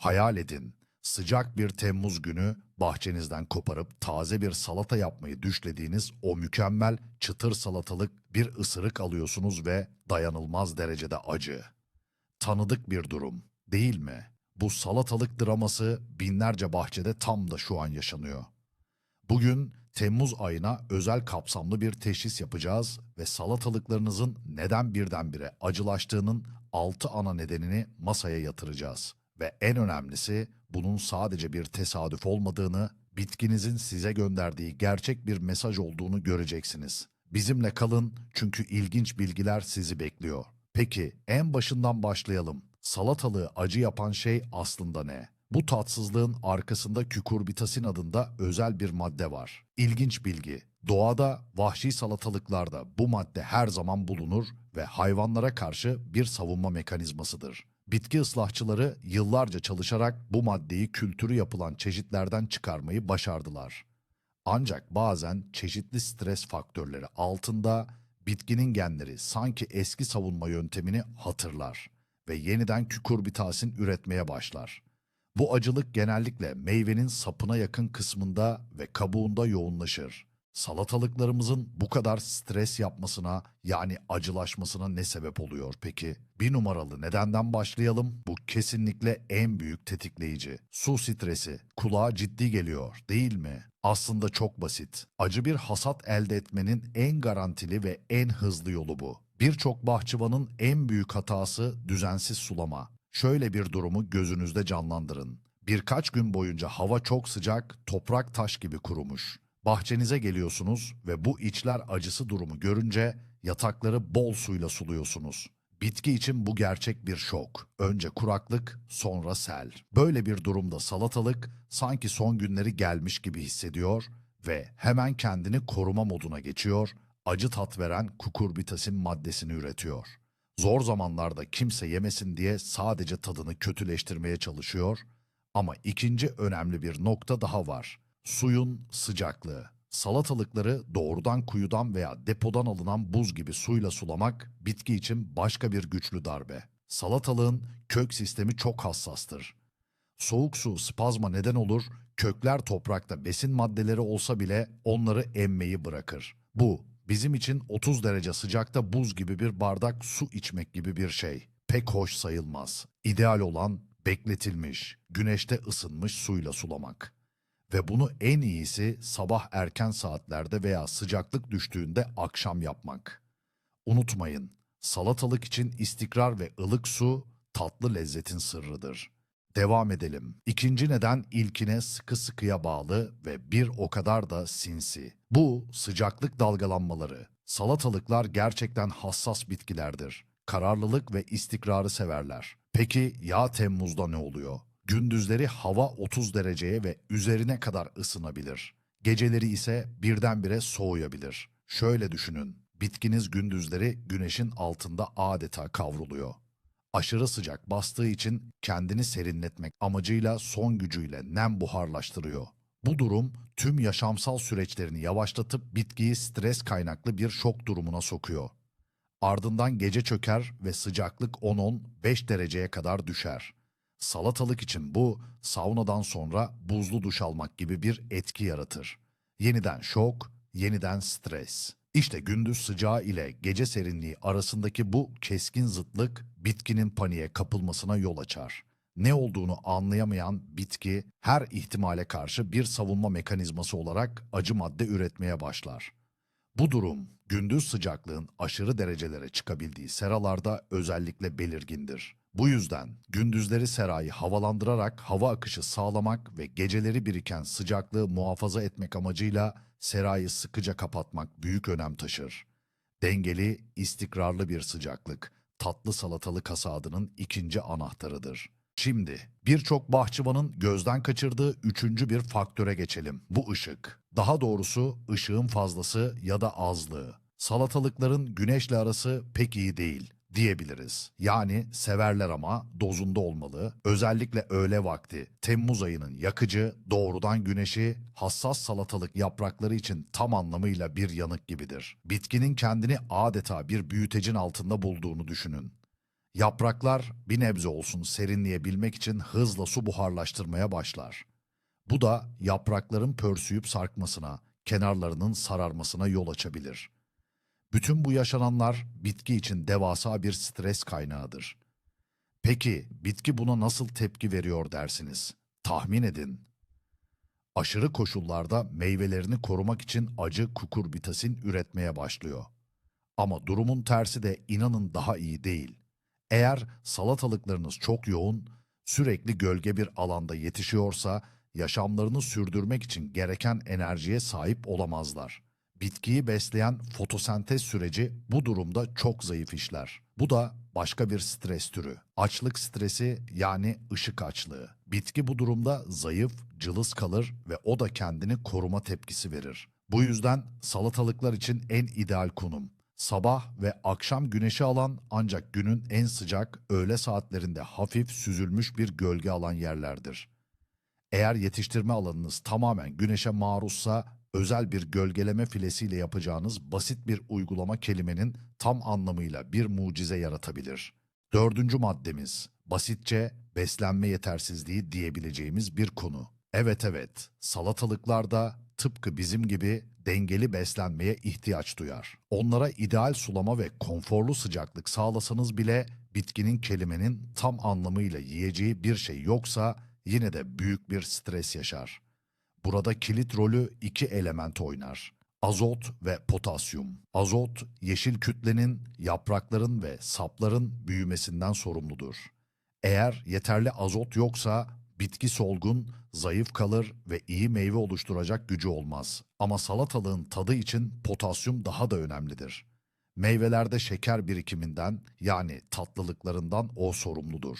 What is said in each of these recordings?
Hayal edin. Sıcak bir Temmuz günü bahçenizden koparıp taze bir salata yapmayı düşlediğiniz o mükemmel çıtır salatalık bir ısırık alıyorsunuz ve dayanılmaz derecede acı. Tanıdık bir durum, değil mi? Bu salatalık draması binlerce bahçede tam da şu an yaşanıyor. Bugün Temmuz ayına özel kapsamlı bir teşhis yapacağız ve salatalıklarınızın neden birdenbire acılaştığının 6 ana nedenini masaya yatıracağız. Ve en önemlisi bunun sadece bir tesadüf olmadığını, bitkinizin size gönderdiği gerçek bir mesaj olduğunu göreceksiniz. Bizimle kalın çünkü ilginç bilgiler sizi bekliyor. Peki en başından başlayalım. Salatalığı acı yapan şey aslında ne? Bu tatsızlığın arkasında kükurbitasin adında özel bir madde var. İlginç bilgi. Doğada vahşi salatalıklarda bu madde her zaman bulunur ve hayvanlara karşı bir savunma mekanizmasıdır. Bitki ıslahçıları yıllarca çalışarak bu maddeyi kültürü yapılan çeşitlerden çıkarmayı başardılar. Ancak bazen çeşitli stres faktörleri altında bitkinin genleri sanki eski savunma yöntemini hatırlar ve yeniden kükurbitasin üretmeye başlar. Bu acılık genellikle meyvenin sapına yakın kısmında ve kabuğunda yoğunlaşır. Salatalıklarımızın bu kadar stres yapmasına yani acılaşmasına ne sebep oluyor peki? Bir numaralı nedenden başlayalım. Bu kesinlikle en büyük tetikleyici. Su stresi. Kulağa ciddi geliyor değil mi? Aslında çok basit. Acı bir hasat elde etmenin en garantili ve en hızlı yolu bu. Birçok bahçıvanın en büyük hatası düzensiz sulama. Şöyle bir durumu gözünüzde canlandırın. Birkaç gün boyunca hava çok sıcak, toprak taş gibi kurumuş. Bahçenize geliyorsunuz ve bu içler acısı durumu görünce yatakları bol suyla suluyorsunuz. Bitki için bu gerçek bir şok. Önce kuraklık, sonra sel. Böyle bir durumda salatalık sanki son günleri gelmiş gibi hissediyor ve hemen kendini koruma moduna geçiyor, acı tat veren kukurbitasin maddesini üretiyor. Zor zamanlarda kimse yemesin diye sadece tadını kötüleştirmeye çalışıyor ama ikinci önemli bir nokta daha var. Suyun sıcaklığı. Salatalıkları doğrudan kuyudan veya depodan alınan buz gibi suyla sulamak bitki için başka bir güçlü darbe. Salatalığın kök sistemi çok hassastır. Soğuk su spazma neden olur, kökler toprakta besin maddeleri olsa bile onları emmeyi bırakır. Bu bizim için 30 derece sıcakta buz gibi bir bardak su içmek gibi bir şey. Pek hoş sayılmaz. İdeal olan bekletilmiş, güneşte ısınmış suyla sulamak. Ve bunu en iyisi sabah erken saatlerde veya sıcaklık düştüğünde akşam yapmak. Unutmayın, salatalık için istikrar ve ılık su tatlı lezzetin sırrıdır. Devam edelim. İkinci neden ilkine sıkı sıkıya bağlı ve bir o kadar da sinsi. Bu sıcaklık dalgalanmaları. Salatalıklar gerçekten hassas bitkilerdir. Kararlılık ve istikrarı severler. Peki ya Temmuz'da ne oluyor? Gündüzleri hava 30 dereceye ve üzerine kadar ısınabilir. Geceleri ise birdenbire soğuyabilir. Şöyle düşünün, bitkiniz gündüzleri güneşin altında adeta kavruluyor. Aşırı sıcak bastığı için kendini serinletmek amacıyla son gücüyle nem buharlaştırıyor. Bu durum tüm yaşamsal süreçlerini yavaşlatıp bitkiyi stres kaynaklı bir şok durumuna sokuyor. Ardından gece çöker ve sıcaklık 10-15 dereceye kadar düşer. Salatalık için bu saunadan sonra buzlu duş almak gibi bir etki yaratır. Yeniden şok, yeniden stres. İşte gündüz sıcağı ile gece serinliği arasındaki bu keskin zıtlık bitkinin paniğe kapılmasına yol açar. Ne olduğunu anlayamayan bitki her ihtimale karşı bir savunma mekanizması olarak acı madde üretmeye başlar. Bu durum gündüz sıcaklığın aşırı derecelere çıkabildiği seralarda özellikle belirgindir. Bu yüzden gündüzleri serayı havalandırarak hava akışı sağlamak ve geceleri biriken sıcaklığı muhafaza etmek amacıyla serayı sıkıca kapatmak büyük önem taşır. Dengeli, istikrarlı bir sıcaklık, tatlı salatalık hasadının ikinci anahtarıdır. Şimdi birçok bahçıvanın gözden kaçırdığı üçüncü bir faktöre geçelim. Bu ışık. Daha doğrusu ışığın fazlası ya da azlığı. Salatalıkların güneşle arası pek iyi değil diyebiliriz. Yani severler ama dozunda olmalı. Özellikle öğle vakti, Temmuz ayının yakıcı, doğrudan güneşi, hassas salatalık yaprakları için tam anlamıyla bir yanık gibidir. Bitkinin kendini adeta bir büyütecin altında bulduğunu düşünün. Yapraklar bir nebze olsun serinleyebilmek için hızla su buharlaştırmaya başlar. Bu da yaprakların pörsüyüp sarkmasına, kenarlarının sararmasına yol açabilir. Bütün bu yaşananlar bitki için devasa bir stres kaynağıdır. Peki bitki buna nasıl tepki veriyor dersiniz? Tahmin edin. Aşırı koşullarda meyvelerini korumak için acı kukurbitasin üretmeye başlıyor. Ama durumun tersi de inanın daha iyi değil. Eğer salatalıklarınız çok yoğun, sürekli gölge bir alanda yetişiyorsa yaşamlarını sürdürmek için gereken enerjiye sahip olamazlar. Bitkiyi besleyen fotosentez süreci bu durumda çok zayıf işler. Bu da başka bir stres türü. Açlık stresi yani ışık açlığı. Bitki bu durumda zayıf, cılız kalır ve o da kendini koruma tepkisi verir. Bu yüzden salatalıklar için en ideal konum. Sabah ve akşam güneşi alan ancak günün en sıcak öğle saatlerinde hafif süzülmüş bir gölge alan yerlerdir. Eğer yetiştirme alanınız tamamen güneşe maruzsa özel bir gölgeleme filesiyle yapacağınız basit bir uygulama kelimenin tam anlamıyla bir mucize yaratabilir. Dördüncü maddemiz basitçe beslenme yetersizliği diyebileceğimiz bir konu. Evet evet salatalıklar da tıpkı bizim gibi dengeli beslenmeye ihtiyaç duyar. Onlara ideal sulama ve konforlu sıcaklık sağlasanız bile bitkinin kelimenin tam anlamıyla yiyeceği bir şey yoksa yine de büyük bir stres yaşar. Burada kilit rolü iki element oynar. Azot ve potasyum. Azot, yeşil kütlenin, yaprakların ve sapların büyümesinden sorumludur. Eğer yeterli azot yoksa bitki solgun, zayıf kalır ve iyi meyve oluşturacak gücü olmaz. Ama salatalığın tadı için potasyum daha da önemlidir. Meyvelerde şeker birikiminden yani tatlılıklarından o sorumludur.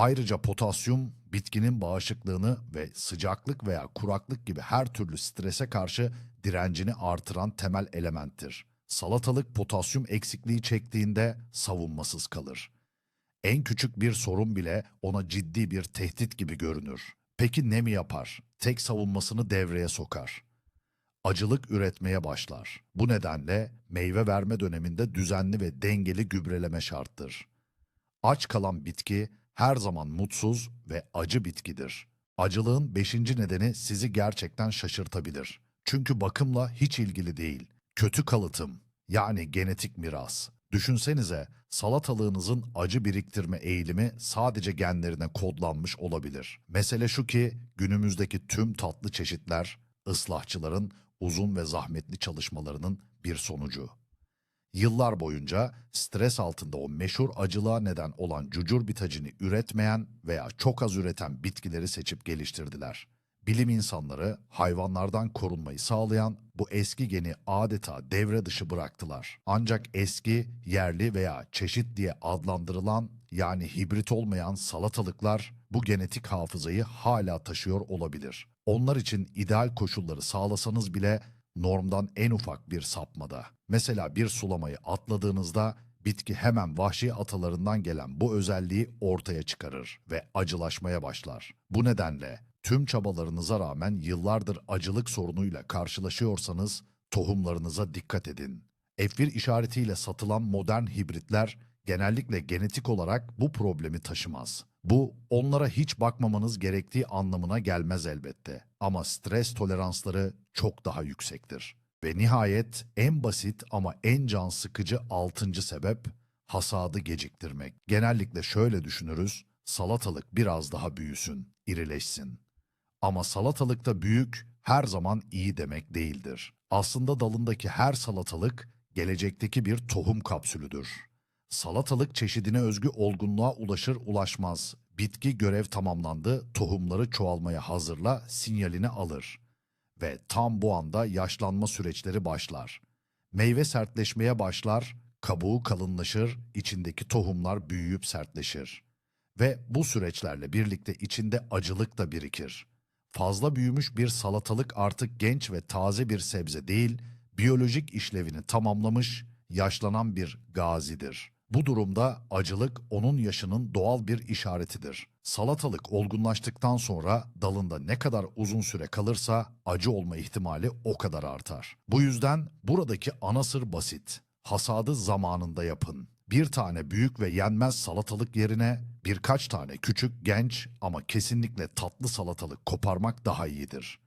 Ayrıca potasyum bitkinin bağışıklığını ve sıcaklık veya kuraklık gibi her türlü strese karşı direncini artıran temel elementtir. Salatalık potasyum eksikliği çektiğinde savunmasız kalır. En küçük bir sorun bile ona ciddi bir tehdit gibi görünür. Peki ne mi yapar? Tek savunmasını devreye sokar. Acılık üretmeye başlar. Bu nedenle meyve verme döneminde düzenli ve dengeli gübreleme şarttır. Aç kalan bitki her zaman mutsuz ve acı bitkidir. Acılığın beşinci nedeni sizi gerçekten şaşırtabilir. Çünkü bakımla hiç ilgili değil. Kötü kalıtım yani genetik miras. Düşünsenize salatalığınızın acı biriktirme eğilimi sadece genlerine kodlanmış olabilir. Mesele şu ki günümüzdeki tüm tatlı çeşitler ıslahçıların uzun ve zahmetli çalışmalarının bir sonucu. Yıllar boyunca stres altında o meşhur acılığa neden olan cucur bitacini üretmeyen veya çok az üreten bitkileri seçip geliştirdiler. Bilim insanları hayvanlardan korunmayı sağlayan bu eski geni adeta devre dışı bıraktılar. Ancak eski, yerli veya çeşit diye adlandırılan yani hibrit olmayan salatalıklar bu genetik hafızayı hala taşıyor olabilir. Onlar için ideal koşulları sağlasanız bile normdan en ufak bir sapmada. Mesela bir sulamayı atladığınızda bitki hemen vahşi atalarından gelen bu özelliği ortaya çıkarır ve acılaşmaya başlar. Bu nedenle tüm çabalarınıza rağmen yıllardır acılık sorunuyla karşılaşıyorsanız tohumlarınıza dikkat edin. F1 işaretiyle satılan modern hibritler genellikle genetik olarak bu problemi taşımaz. Bu onlara hiç bakmamanız gerektiği anlamına gelmez elbette. Ama stres toleransları çok daha yüksektir. Ve nihayet en basit ama en can sıkıcı altıncı sebep hasadı geciktirmek. Genellikle şöyle düşünürüz, salatalık biraz daha büyüsün, irileşsin. Ama salatalıkta büyük her zaman iyi demek değildir. Aslında dalındaki her salatalık gelecekteki bir tohum kapsülüdür. Salatalık çeşidine özgü olgunluğa ulaşır ulaşmaz. Bitki görev tamamlandı, tohumları çoğalmaya hazırla sinyalini alır. Ve tam bu anda yaşlanma süreçleri başlar. Meyve sertleşmeye başlar, kabuğu kalınlaşır, içindeki tohumlar büyüyüp sertleşir. Ve bu süreçlerle birlikte içinde acılık da birikir. Fazla büyümüş bir salatalık artık genç ve taze bir sebze değil, biyolojik işlevini tamamlamış, yaşlanan bir gazidir. Bu durumda acılık onun yaşının doğal bir işaretidir. Salatalık olgunlaştıktan sonra dalında ne kadar uzun süre kalırsa acı olma ihtimali o kadar artar. Bu yüzden buradaki ana sır basit. Hasadı zamanında yapın. Bir tane büyük ve yenmez salatalık yerine birkaç tane küçük, genç ama kesinlikle tatlı salatalık koparmak daha iyidir.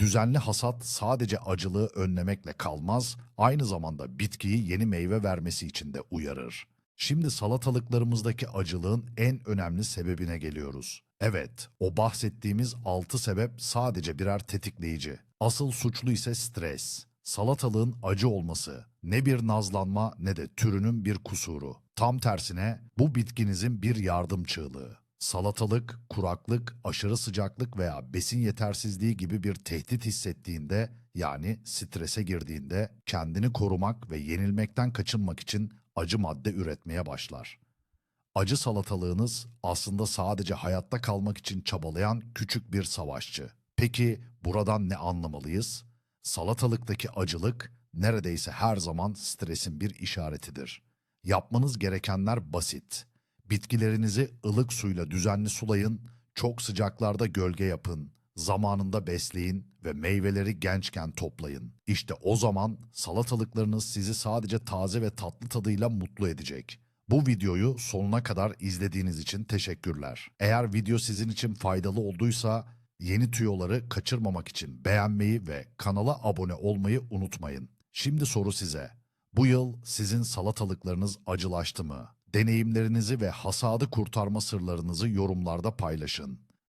Düzenli hasat sadece acılığı önlemekle kalmaz, aynı zamanda bitkiyi yeni meyve vermesi için de uyarır. Şimdi salatalıklarımızdaki acılığın en önemli sebebine geliyoruz. Evet, o bahsettiğimiz 6 sebep sadece birer tetikleyici. Asıl suçlu ise stres. Salatalığın acı olması ne bir nazlanma ne de türünün bir kusuru. Tam tersine bu bitkinizin bir yardım çığlığı. Salatalık, kuraklık, aşırı sıcaklık veya besin yetersizliği gibi bir tehdit hissettiğinde yani strese girdiğinde kendini korumak ve yenilmekten kaçınmak için acı madde üretmeye başlar. Acı salatalığınız aslında sadece hayatta kalmak için çabalayan küçük bir savaşçı. Peki buradan ne anlamalıyız? Salatalıktaki acılık neredeyse her zaman stresin bir işaretidir. Yapmanız gerekenler basit. Bitkilerinizi ılık suyla düzenli sulayın, çok sıcaklarda gölge yapın, zamanında besleyin ve meyveleri gençken toplayın. İşte o zaman salatalıklarınız sizi sadece taze ve tatlı tadıyla mutlu edecek. Bu videoyu sonuna kadar izlediğiniz için teşekkürler. Eğer video sizin için faydalı olduysa yeni tüyoları kaçırmamak için beğenmeyi ve kanala abone olmayı unutmayın. Şimdi soru size. Bu yıl sizin salatalıklarınız acılaştı mı? Deneyimlerinizi ve hasadı kurtarma sırlarınızı yorumlarda paylaşın.